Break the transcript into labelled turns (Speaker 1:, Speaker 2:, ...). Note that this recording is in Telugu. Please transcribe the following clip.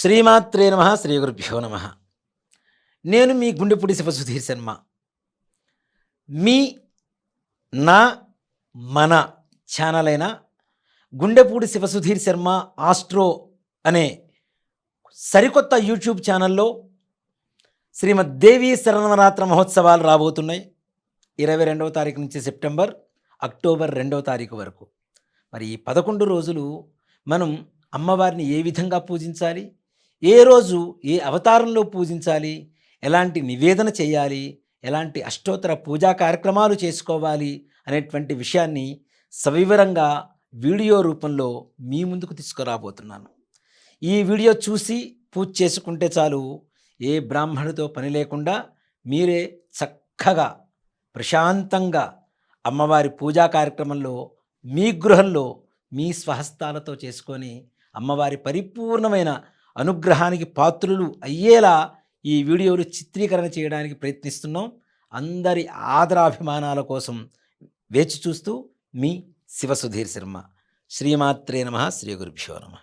Speaker 1: శ్రీమాత్రే నమ శ్రీ గురుభ్యో నమ. నేను మీ గుండెపూడి శివసుధీర్ శర్మ. మీ నా మన ఛానల్ అయిన గుండెపూడి శివసుధీర్ శర్మ ఆస్ట్రో అనే సరికొత్త యూట్యూబ్ ఛానల్లో శ్రీమద్ దేవి శరణవరాత్ర మహోత్సవాలు రాబోతున్నాయి. ఇరవై రెండవ తారీఖు నుంచి సెప్టెంబర్ అక్టోబర్ రెండవ తారీఖు వరకు. మరి ఈ పదకొండు రోజులు మనం అమ్మవారిని ఏ విధంగా పూజించాలి? ఏ రోజు ఏ అవతారంలో పూజించాలి? ఎలాంటి నివేదన చేయాలి? ఎలాంటి అష్టోత్తర పూజా కార్యక్రమాలు చేసుకోవాలి? అనేటువంటి విషయాన్ని సవివరంగా వీడియో రూపంలో మీ ముందుకు తీసుకురాబోతున్నాను. ఈ వీడియో చూసి పూజ చేసుకుంటే చాలు ఏ బ్రాహ్మణుడితో పని లేకుండా మీరే చక్కగా ప్రశాంతంగా అమ్మవారి పూజా కార్యక్రమంలో మీ గృహంలో మీ స్వహస్తాలతో చేసుకొని అమ్మవారి పరిపూర్ణమైన అనుగ్రహానికి పాత్రులు అయ్యేలా ఈ వీడియోలు చిత్రీకరణ చేయడానికి ప్రయత్నిస్తున్నాం. అందరి ఆదరాభిమానాల కోసం వేచి చూస్తూ మీ శివసుధీర్ శర్మ. శ్రీమాత్రే నమ. శ్రీ గురుభ్యో నమ.